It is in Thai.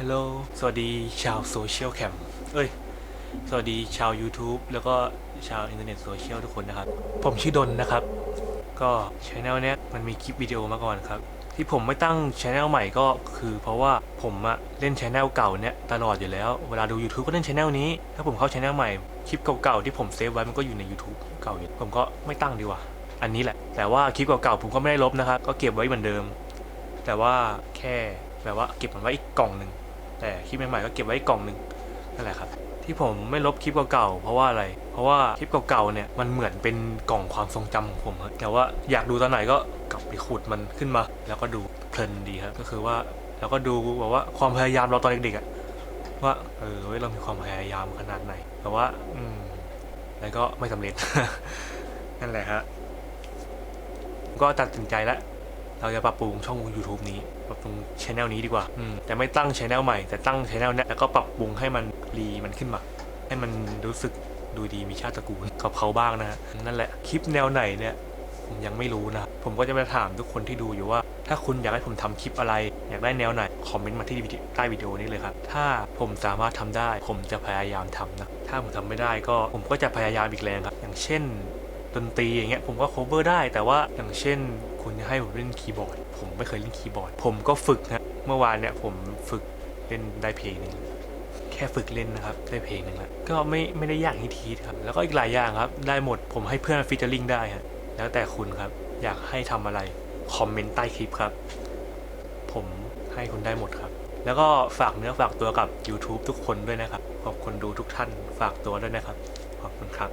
ฮัลโหล สวัสดีชาวโซเชียลแคม เอ้ย สวัสดีชาว YouTube แล้วก็ชาวอินเทอร์เน็ตโซเชียลทุกคนนะครับ ผมชื่อดนนะครับ ก็ช anel เนี้ยมันมีคลิปวิดีโอมาก่อนครับ ที่ผมไม่ตั้งช anel ใหม่ก็คือ เพราะว่าผมอะเล่นช anel เก่าเนี้ยตลอดอยู่แล้ว เวลาดู YouTube ก็เล่นช anel นี้ ถ้าผมเข้าช anel ใหม่ คลิปเก่าๆที่ผมเซฟไว้มันก็อยู่ใน YouTube เก่าอยู่ ผมก็ไม่ตั้งดีกว่า อันนี้แหละ แต่ว่าคลิปเก่าๆผมก็ไม่ได้ลบนะครับ ก็เก็บไว้เหมือนเดิม แต่ว่าแค่แบบว่าเก็บมันไว้อีกกล่องหนึ่ง แต่คลิปใหม่ๆก็เก็บไว้กล่องหนึ่งนั่นแหละครับที่ผมไม่ลบคลิปเก่าๆ เพราะว่าอะไร เพราะว่าคลิปเก่าๆ เนี่ยมันเหมือนเป็นกล่องความทรงจำของผมครับแต่ว่าอยากดูตอนไหนก็กลับไปขุดมันขึ้นมา แล้วก็ดูเพลินดีครับ ก็คือว่าแล้วก็ดูแบบว่าความพยายามเราตอนเด็กๆอะว่าเออเว้ยเรามีความพยายามขนาดไหน แต่ว่า อืม แล้วก็ไม่สำเร็จ นั่นแหละฮะก็ตัดสินใจแล้ว เราจะปรับปรุงช่อง YouTube นี้ ปรับปรุงช anel นี้ดีกว่าอืมแต่ไม่ตั้งช anel ใหม่ แต่ตั้งช anel นี้แล้วก็ปรับปรุงให้มันรีมันขึ้นมาให้มันรู้สึกดูดีมีชาติตระกูลกับเขาบ้างนะฮะนั่นแหละคลิปแนวไหนเนี่ยผมยังไม่รู้นะ ผมก็จะมาถามทุกคนที่ดูอยู่ว่า ถ้าคุณอยากให้ผมทำคลิปอะไร อยากได้แนวไหน คอมเมนต์มาที่ใต้วิดีโอนี้เลยครับ ถ้าผมสามารถทำได้ ผมจะพยายามทำนะ ถ้าผมทำไม่ได้ก็ผมก็จะพยายามอีกแรงครับ อย่างเช่น ดนตรีอย่างเงี้ยผมก็ cover ได้ แต่ว่าอย่างเช่น คุณจะให้ผมเล่นคีย์บอร์ด ผมไม่เคยเล่นคีย์บอร์ด ผมก็ฝึกนะเมื่อวานเนี่ยผมฝึกเล่นได้เพลงหนึ่งแค่ฝึกเล่นนะครับได้เพลงหนึ่งแล้วก็ไม่ไม่ได้ยากทีทีครับแล้วก็อีกหลายอย่างครับได้หมดผมให้เพื่อนฟิชเจอริงได้ฮะแล้วแต่คุณครับอยากให้ทำอะไรคอมเมนต์ใต้คลิปครับ ผมให้คุณได้หมดครับ แล้วก็ฝากเนื้อฝากตัวกับ YouTube ทุกคนด้วยนะครับ ขอบคุณดูทุกท่านฝากตัวด้วยนะครับ ขอบคุณครับ